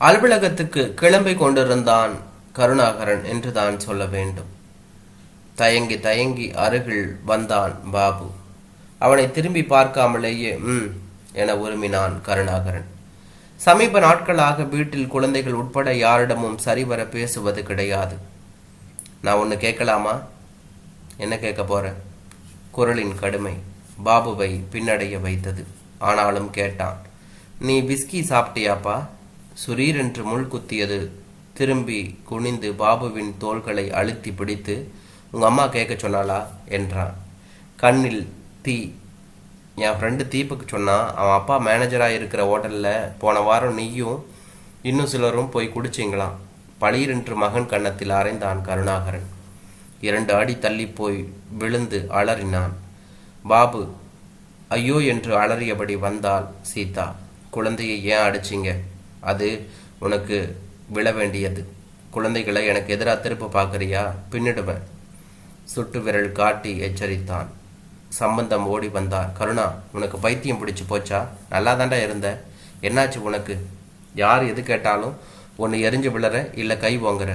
அலுவலகத்துக்கு கிளம்பி கொண்டிருந்தான் கருணாகரன் என்று தான் சொல்ல வேண்டும். தயங்கி தயங்கி அருகில் வந்தான் பாபு. அவனை திரும்பி பார்க்காமலேயே ம் என உருமினான் கருணாகரன். சமீப நாட்களாக வீட்டில் குழந்தைகள் உட்பட யாரிடமும் சரிவர பேசுவது கிடையாது. நான் ஒன்று கேட்கலாமா? என்ன கேட்க போற? குரலின் கடுமை பாபுவை பின்னடைய வைத்தது. ஆனாலும் கேட்டான் நீ பிஸ்கி சாப்பிட்டியாப்பா? சுரீர் என்று முள் குத்தியது திரும்பி குனிந்து பாபுவின் தோள்களை அழுத்தி பிடித்து உங்கள் அம்மா கேட்க சொன்னாளா? என்றான். கண்ணில் தீ என் ஃப்ரெண்டு தீப்புக்கு சொன்னான் அவன் அப்பா மேனேஜராக இருக்கிற ஹோட்டலில் போன வாரம் நீயும் இன்னும் சிலரும் போய் குடிச்சிங்களாம். பளிரென்று மகன் கன்னத்தில் அரைந்தான் கருணாகரன். இரண்டு அடி தள்ளி போய் விழுந்து அலறினான். பாபு ஐயோ என்று அலறியபடி வந்தாள் சீதா. குழந்தையை ஏன் அடிச்சிங்க? அது உனக்கு விழ வேண்டியது குழந்தைகளை எனக்கு எதிராக திருப்ப பார்க்குறியா? பின்னிடுவேன். சுட்டு விரல் காட்டி எச்சரித்தான். சம்பந்தம் ஓடி வந்தார் கருணா உனக்கு பைத்தியம் பிடிச்சி போச்சா? நல்லா தாண்டா இருந்த. என்னாச்சு உனக்கு? யார் எது கேட்டாலும் ஒன்று எரிஞ்சு விழற இல்லை கை ஓங்குற?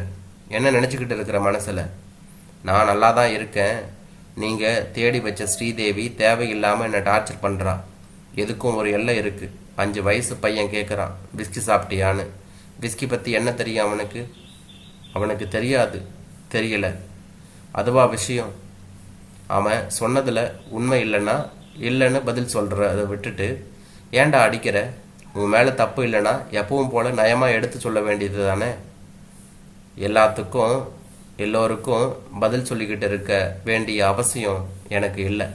என்ன நினச்சிக்கிட்டு இருக்கிற மனசில்? நான் நல்லா தான் இருக்கேன். நீங்கள் தேடி வச்ச ஸ்ரீதேவி தேவையில்லாமல் என்னை டார்ச்சர் பண்ணுறா எதுக்கும் ஒரு எல்லை இருக்குது அஞ்சு வயசு பையன் கேட்குறான் பிஸ்கி சாப்பிட்டியான்னு? பிஸ்கி பற்றி என்ன தெரியும் அவனுக்கு? அவனுக்கு தெரியாது. தெரியல. அதுவா விஷயம்? அவன் சொன்னதில் உண்மை இல்லைன்னா இல்லைன்னு பதில் சொல்கிற அதை விட்டுட்டு ஏன்டா அடிக்கிற? உன் மேலே தப்பு இல்லைன்னா எப்பவும் போல நயமாக எடுத்து சொல்ல வேண்டியது தானே? எல்லாத்துக்கும் எல்லோருக்கும் பதில் சொல்லிக்கிட்டு இருக்க வேண்டிய அவசியம் எனக்கு இல்லை.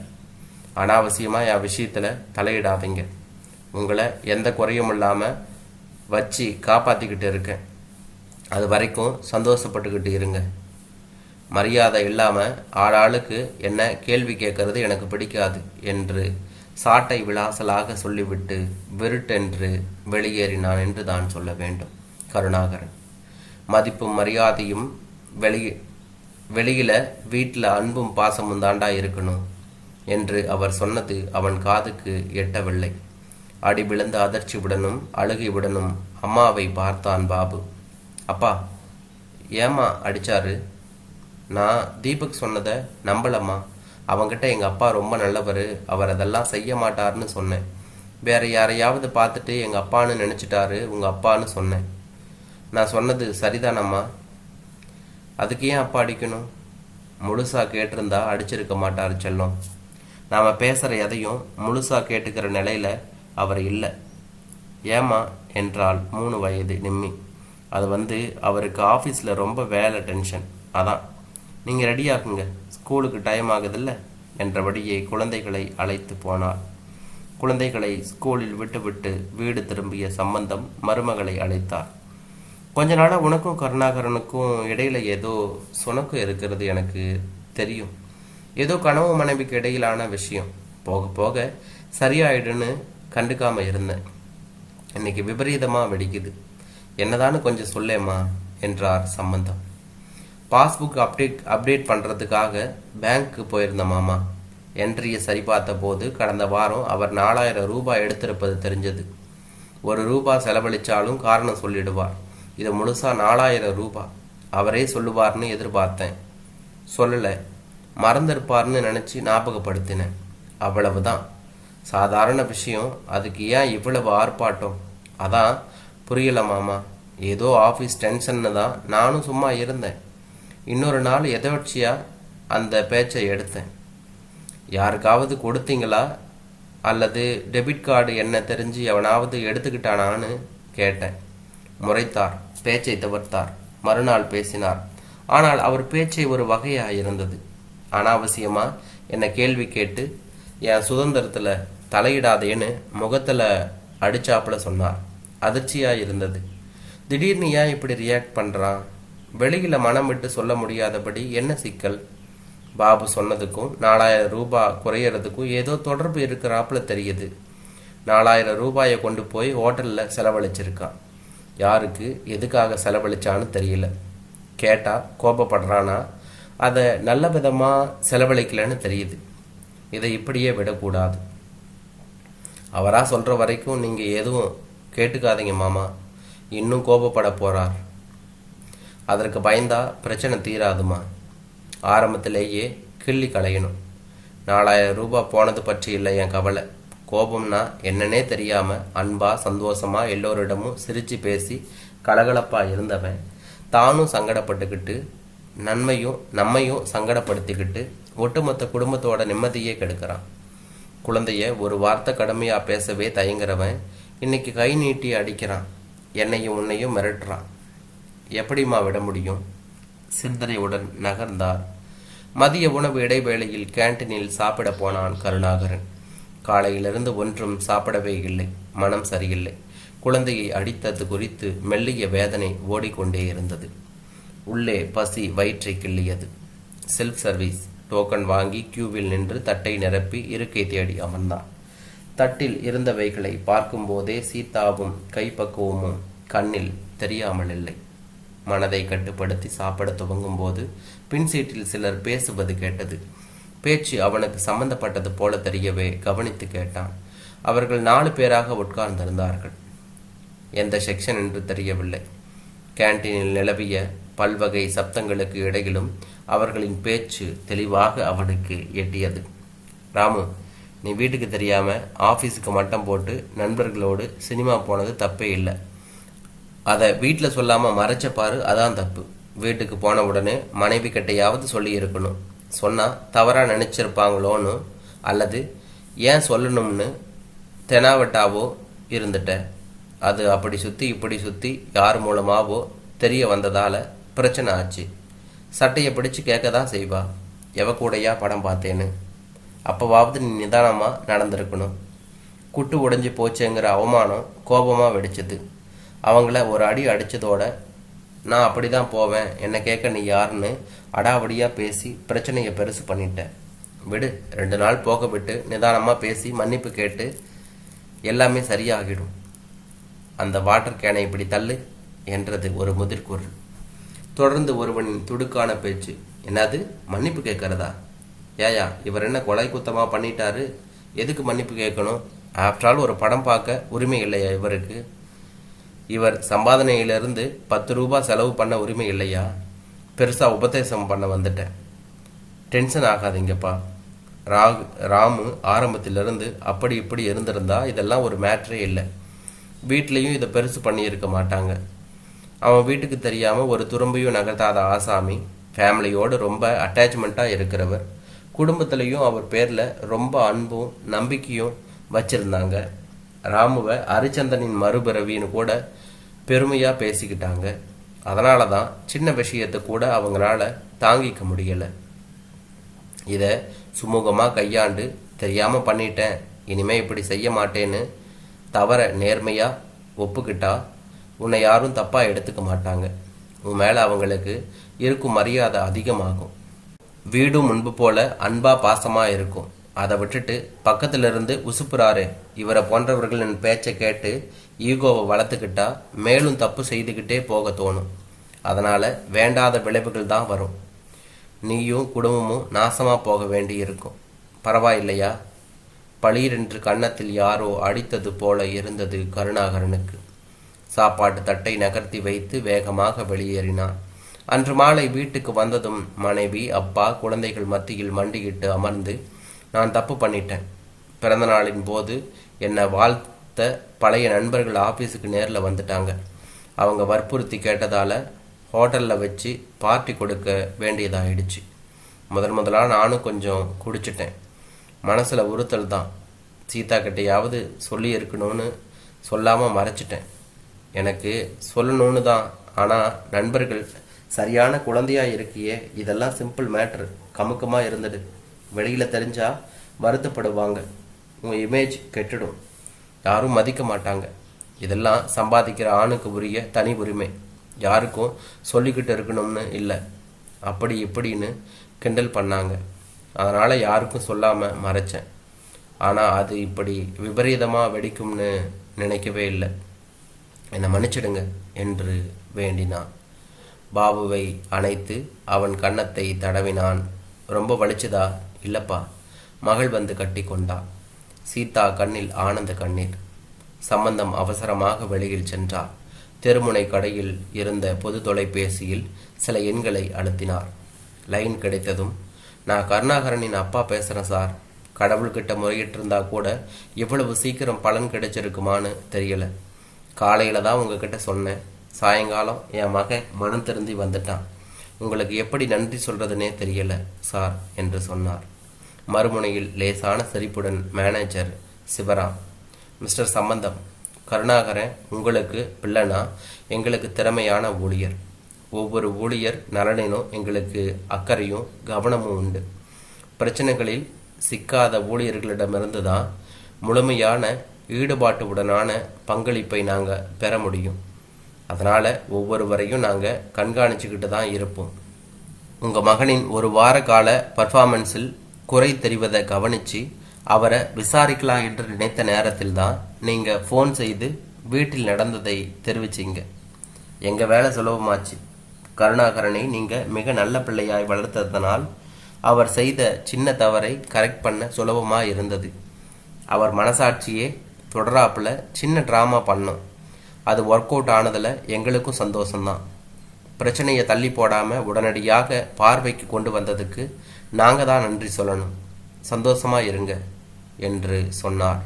அனாவசியமாக என் விஷயத்தில் தலையிடாதீங்க. உங்களை எந்த குறையும் இல்லாமல் வச்சு காப்பாற்றிக்கிட்டு இருக்கேன். அது வரைக்கும் சந்தோஷப்பட்டுக்கிட்டு இருங்க. மரியாதை இல்லாமல் ஆளாளுக்கு என்ன கேள்வி கேட்கறது எனக்கு பிடிக்காது என்று சாட்டை விளாசலாக சொல்லிவிட்டு விருட்டென்று வெளியேறினான் என்று தான் சொல்ல வேண்டும். கருணாகரன். மதிப்பும் மரியாதையும் வெளியே வெளியில் வீட்டில் அன்பும் பாசமும் தாண்டா இருக்கணும். என்று அவர் சொன்னது அவன் காதுக்கு எட்டவில்லை. அடி விழுந்த அதிர்ச்சியுடனும் அழுகையுடனும் அம்மாவை பார்த்தான் பாபு. அப்பா ஏம்மா அடிச்சாரு? நான் தீபக் சொன்னதை நம்பலம்மா. அவங்கிட்ட எங்கள் அப்பா ரொம்ப நல்லவர் அவர் அதெல்லாம் செய்ய மாட்டாருன்னு சொன்னேன். வேற யாரையாவது பார்த்துட்டு எங்கள் அப்பான்னு நினச்சிட்டாரு உங்கள் அப்பான்னு சொன்னேன். நான் சொன்னது சரிதானம்மா? அதுக்கு ஏன் அப்பா அடிக்கணும்? முழுசா கேட்டிருந்தா அடிச்சிருக்க மாட்டார் செல்லம். நாம் பேசுகிற எதையும் முழுசாக கேட்டுக்கிற நிலையில் அவர் இல்லை. ஏமா என்றால் மூணு வயது நிம்மி. அது வந்து அவருக்கு ஆஃபீஸில் ரொம்ப வேலை டென்ஷன் அதான். நீங்கள் ரெடியாகுங்க ஸ்கூலுக்கு டைம் ஆகுதில்ல? என்றபடியே குழந்தைகளை அழைத்து போனார் குழந்தைகளை ஸ்கூலில் விட்டுவிட்டு வீடு திரும்பிய சம்பந்தம் மருமகளை அழைத்தார். கொஞ்ச நாளாக உனக்கும் கருணாகரனுக்கும் இடையில ஏதோ சுணக்கம் இருக்கிறது எனக்கு தெரியும். ஏதோ கனவு மனைவிக்கு இடையிலான விஷயம். போக போக சரியாயிடுன்னு கண்டுக்காம இருந்தேன். இன்னைக்கு விபரீதமா வெடிக்குது. என்னதான்னு கொஞ்சம் சொல்லேம்மா என்றார் சம்பந்தம். பாஸ்புக் அப்டேட் அப்டேட் பண்ணுறதுக்காக பேங்க்கு போயிருந்த மாமா. என்ட்ரியை சரிபார்த்த போது கடந்த வாரம் அவர் நாலாயிரம் ரூபாய் எடுத்திருப்பது தெரிஞ்சது. ஒரு ரூபாய் செலவழிச்சாலும் காரணம் சொல்லிடுவார். இது முழுசா நாலாயிரம் ரூபாய் அவரே சொல்லுவார்னு எதிர்பார்த்தேன். சொல்லலை. மறந்திருப்பார்னு நினச்சி ஞாபகப்படுத்தினேன். அவ்வளவுதான். சாதாரண விஷயம். அதுக்கு ஏன் இவ்வளவு ஆர்ப்பாட்டம்? அதான் புரியல மாமா. ஏதோ ஆஃபீஸ் டென்ஷன்னு தான் நானும் சும்மா இருந்தேன். இன்னொரு நாள் எதர்ச்சியா அந்த பேச்சை எடுத்தேன். யாருக்காவது கொடுத்தீங்களா? அல்லது டெபிட் கார்டு என்ன தெரிஞ்சு எவனாவது எடுத்துக்கிட்டானான்னு கேட்டேன். முறைத்தார் பேச்சை தவிர்த்தார். மறுநாள் பேசினார். ஆனால் அவர் பேச்சை ஒரு வகையாக இருந்தது. அனாவசியமாக என்னை கேள்வி கேட்டு என் சுதந்திரத்தில் தலையிடாதேன்னு முகத்தில் அடிச்சாப்புல சொன்னார். அதிர்ச்சியாக இருந்தது. திடீர்னு ஏன் இப்படி ரியாக்ட் பண்ணுறான் வெளியில் மனம் விட்டு சொல்ல முடியாதபடி என்ன சிக்கல்? பாபு சொன்னதுக்கும் நாலாயிரம் ரூபாய் குறையிறதுக்கும் ஏதோ தொடர்பு இருக்கிறாப்புல தெரியுது. நாலாயிரம் ரூபாயை கொண்டு போய் ஹோட்டலில் செலவழிச்சிருக்கான். யாருக்கு எதுக்காக செலவழிச்சான்னு தெரியல. கேட்டால் கோபப்படுறானா? அதை நல்ல விதமாக செலவழிக்கலன்னு தெரியுது. இதை இப்படியே விடக்கூடாது. அவராக சொல்கிற வரைக்கும் நீங்கள் எதுவும் கேட்டுக்காதீங்க மாமா. இன்னும் கோபப்பட போகிறார் அதற்கு பயந்தா பிரச்சனை தீராதுமா? ஆரம்பத்திலேயே கிள்ளி களையணும். நாலாயிரம் ரூபாய் போனது பற்றி இல்லை என் கவலை. கோபம்னா என்னன்னே தெரியாமல் அன்பா சந்தோஷமாக எல்லோரிடமும் சிரித்து பேசி கலகலப்பாக இருந்தவன். தானும் சங்கடப்பட்டுக்கிட்டு நன்மையும் நம்மையும் சங்கடப்படுத்திக்கிட்டு ஒட்டுமொத்த குடும்பத்தோட நிம்மதியே கெடுக்கிறான். குழந்தைய ஒரு வார்த்தை கடமையாக பேசவே தயங்குறவன் இன்னைக்கு கை நீட்டி அடிக்கிறான். என்னையும் உன்னையும் மிரட்டுறான். எப்படிம்மா விட முடியும்? சிந்தனையுடன் நகர்ந்தார். மதிய உணவு இடைவேளையில் கேண்டீனில் சாப்பிட போனான் கருணாகரன். காலையிலிருந்து ஒன்றும் சாப்பிடவே இல்லை. மனம் சரியில்லை. குழந்தையை அடித்தது குறித்து மெல்லிய வேதனை ஓடிக்கொண்டே இருந்தது. உள்ளே பசி வயிற்றை கிள்ளியது. செல்ஃப் சர்வீஸ் டோக்கன் வாங்கி கியூவில் நின்று தட்டை நிரப்பி இருக்கை தேடி அமர்ந்தான். தட்டில் இருந்தவைகளை பார்க்கும்போதே சீதாவும் கைப்பக்குவமும் கண்ணில் தெரியாமல் இல்லை. மனதை கட்டுப்படுத்தி சாப்பிட துவங்கும் போது பின் சீட்டில் சிலர் பேசுவது கேட்டது. பேச்சு அவனுக்கு சம்பந்தப்பட்டது போல தெரியவே கவனித்து கேட்டான். அவர்கள் நாலு பேராக உட்கார்ந்திருந்தார்கள். எந்த செக்ஷன் என்று தெரியவில்லை. கேண்டீனில் நிலவிய பல்வகை சப்தங்களுக்கு இடையிலும் அவர்களின் பேச்சு தெளிவாக அவனுக்கு எட்டியது. ராமு நீ வீட்டுக்கு தெரியாம ஆபீஸுக்கு மட்டம் போட்டு நண்பர்களோடு சினிமா போனது தப்பே இல்லை. அதை வீட்டில் சொல்லாமல் மறைச்ச பாரு அதான் தப்பு. வீட்டுக்கு போன உடனே மனைவி கிட்டையாவது சொல்லி இருக்கணும். தவறாக நினச்சிருப்பாங்களோன்னு அல்லது ஏன் சொல்லணும்னு தெனாவட்டாவோ இருந்துட்ட. அது அப்படி சுற்றி இப்படி சுற்றி யார் மூலமாவோ தெரிய வந்ததால் பிரச்சனை ஆச்சு. சட்டையை பிடிச்சு கேட்க தான் செய்வா. எவ கூடையா படம் பார்த்தேன்னு. அப்போவாவது நீ நிதானமாக நடந்திருக்கணும். குட்டு உடைஞ்சு போச்சேங்கிற அவமானம் கோபமாக வெடிச்சது. அவங்கள ஒரு அடி அடித்ததோட நான் அப்படி தான் போவேன். என்னை கேட்க நீ யாருன்னு அடாவடியாக பேசி பிரச்சனையை பெருசு பண்ணிட்டேன் விடு. ரெண்டு நாள் போக விட்டு நிதானமாக பேசி மன்னிப்பு கேட்டு எல்லாமே சரியாகிடும். அந்த வாட்டர் கேனை இப்படி தள்ளு என்றது ஒரு முதிர்குரல். தொடர்ந்து ஒருவனின் துடுக்கான பேச்சு. என்னது? மன்னிப்பு கேட்கறதா? ஏயா இவர் என்ன கொலை குத்தமாக பண்ணிட்டாரு? எதுக்கு மன்னிப்பு கேட்கணும்? ஆஃப்டர் ஆல் ஒரு படம் பார்க்க உரிமை இல்லையா இவருக்கு? இவர் சம்பாதனையிலிருந்து பத்து ரூபா செலவு பண்ண உரிமை இல்லையா? பெருசாக உபதேசம் பண்ண வந்துட்டேன். டென்ஷன் ஆகாதீங்கப்பா. ராகு ராமு ஆரம்பத்திலிருந்து அப்படி இப்படி இருந்திருந்தா இதெல்லாம் ஒரு மேட்ரே இல்லை. வீட்லேயும் இதை பெருசு பண்ணியிருக்க மாட்டாங்க. அவன் வீட்டுக்கு தெரியாமல் ஒரு துரும்பையும் நகர்த்தாத ஆசாமி ஃபேமிலியோடு ரொம்ப அட்டாச்மெண்ட்டாக இருக்கிறவர். குடும்பத்திலையும் அவர் பேரில் ரொம்ப அன்பும் நம்பிக்கையும் வச்சிருந்தாங்க. ராமுவை அரிச்சந்தனின் மறுபிறவின்னு கூட பெருமையாக பேசிக்கிட்டாங்க. அதனால தான் சின்ன விஷயத்தை கூட அவங்களால தாங்கிக்க முடியலை. இதை சுமூகமாக கையாண்டு தெரியாமல் பண்ணிட்டேன் இனிமே இப்படி செய்ய மாட்டேன்னு தவற நேர்மையாக ஒப்புக்கிட்டா உன்னை யாரும் தப்பாக எடுத்துக்க மாட்டாங்க. உன் மேலே அவங்களுக்கு இருக்கும் மரியாதை அதிகமாகும். வீடும் முன்பு போல அன்பா பாசமாக இருக்கும். அதை விட்டுட்டு பக்கத்துல இருந்து உசுப்புறாரு. இவரை போன்றவர்களின் பேச்சை கேட்டு ஈகோவை வளர்த்துக்கிட்டா மேலும் தப்பு செய்துக்கிட்டே போக தோணும். அதனால வேண்டாத விளைவுகள் தான் வரும். நீயும் குடும்பமும் நாசமா போக வேண்டி இருக்கும். பரவாயில்லையா? பளீரென்று கன்னத்தில் யாரோ அடித்தது போல இருந்தது கருணாகரனுக்கு. சாப்பாட்டு தட்டை நகர்த்தி வைத்து வேகமாக வெளியேறினான். அன்று மாலை வீட்டுக்கு வந்ததும் மனைவி அப்பா குழந்தைகள் மத்தியில் மண்டியிட்டு அமர்ந்து நான் தப்பு பண்ணிட்டேன். பிறந்த நாளின் போது என்னை வாழ்த்த பழைய நண்பர்கள் ஆபீஸுக்கு நேரில் வந்துட்டாங்க. அவங்க வற்புறுத்தி கேட்டதால ஹோட்டலில் வச்சு பார்ட்டி கொடுக்க வேண்டியதாயிடுச்சு. முதன் முதலாக நானும் கொஞ்சம் குடிச்சிட்டேன். மனசில் உறுத்தல் தான். சீதா கிட்டையாவது சொல்லியிருக்கணும்னு சொல்லாமல் மறைச்சிட்டேன். எனக்கு சொல்லணும்னு தான். ஆனால் நண்பர்கள் சரியான குழந்தையா இருக்கியே இதெல்லாம் சிம்பிள் மேட்ரு கமுக்கமாக இருந்தது. வெளியில் தெரிஞ்சால் வருத்தப்படுவாங்க. உங்கள் இமேஜ் கெட்டுடும். யாரும் மதிக்க மாட்டாங்க. இதெல்லாம் சம்பாதிக்கிற ஆணுக்கு உரிய தனி உரிமை. யாருக்கும் சொல்லிக்கிட்டு இருக்கணும்னு இல்லை. அப்படி இப்படின்னு கிண்டல் பண்ணாங்க. அதனால் யாருக்கும் சொல்லாமல் மறைச்சேன். ஆனால் அது இப்படி விபரீதமாக வெடிக்கும்னு நினைக்கவே இல்லை. என்னை மன்னிச்சிடுங்க என்று வேண்டினான். பாபுவை அணைத்து அவன் கன்னத்தை தடவினான். ரொம்ப வலிச்சுதா? இல்லப்பா. மகள் வந்து கட்டி கொண்டா. சீதா கண்ணில் ஆனந்த கண்ணீர். சம்பந்தம் அவசரமாக வெளியில் சென்றார் தெருமுனை கடையில் இருந்த பொது தொலைபேசியில் சில எண்களை அழுத்தினார். லைன் கிடைத்ததும் நான் கருணாகரனின் அப்பா பேசுகிறேன் சார். கடவுள்கிட்ட முறையிட்டிருந்தா கூட இவ்வளவு சீக்கிரம் பலன் கிடைச்சிருக்குமான்னு தெரியலை. காலையில் தான் உங்ககிட்ட சொன்னேன். சாயங்காலம் என் மகன் மனம் திருந்தி வந்துட்டான். உங்களுக்கு எப்படி நன்றி சொல்றதுனே தெரியல சார் என்று சொன்னார். மறுமுனையில் லேசான சிரிப்புடன் மேனேஜர் சிவராம் மிஸ்டர் சம்பந்தம் கருணாகரன் உங்களுக்கு பிள்ளைனா எங்களுக்கு திறமையான ஊழியர். ஒவ்வொரு ஊழியர் நலனிலும் எங்களுக்கு அக்கறையும் கவனமும் உண்டு. பிரச்சனைகளில் சிக்காத ஊழியர்களிடமிருந்து தான் முழுமையான ஈடுபாட்டுடனான பங்களிப்பை நாங்கள் பெற முடியும். அதனால் ஒவ்வொருவரையும் நாங்கள் கண்காணிச்சுக்கிட்டு தான் இருப்போம். உங்கள் மகனின் ஒரு வார கால பர்ஃபார்மன்ஸில் குறை தெரிவதை கவனித்து அவரை விசாரிக்கலாம் என்று நினைத்த நேரத்தில் தான் நீங்கள் ஃபோன் செய்து வீட்டில் நடந்ததை தெரிவிச்சிங்க. எங்கள் வேலை சுலபமாச்சு. கருணாகரனை நீங்கள் மிக நல்ல பிள்ளையாய் வளர்த்ததனால் அவர் செய்த சின்ன தவறை கரெக்ட் பண்ண சுலபமாக இருந்தது. அவர் மனசாட்சியே தொடராப்புல சின்ன ட்ராமா பண்ணோம். அது ஒர்க் அவுட் ஆனதில் எங்களுக்கும் சந்தோஷம்தான். பிரச்சனையை தள்ளி போடாமல் உடனடியாக பார்வைக்கு கொண்டு வந்ததுக்கு நாங்கள் தான் நன்றி சொல்லணும். சந்தோஷமாக இருங்க என்று சொன்னார்.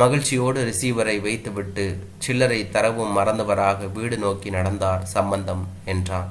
மகிழ்ச்சியோடு ரிசீவரை வைத்துவிட்டு சில்லறை தரவும் மறந்தவராக வீடு நோக்கி நடந்தார் சம்பந்தம் என்றான்.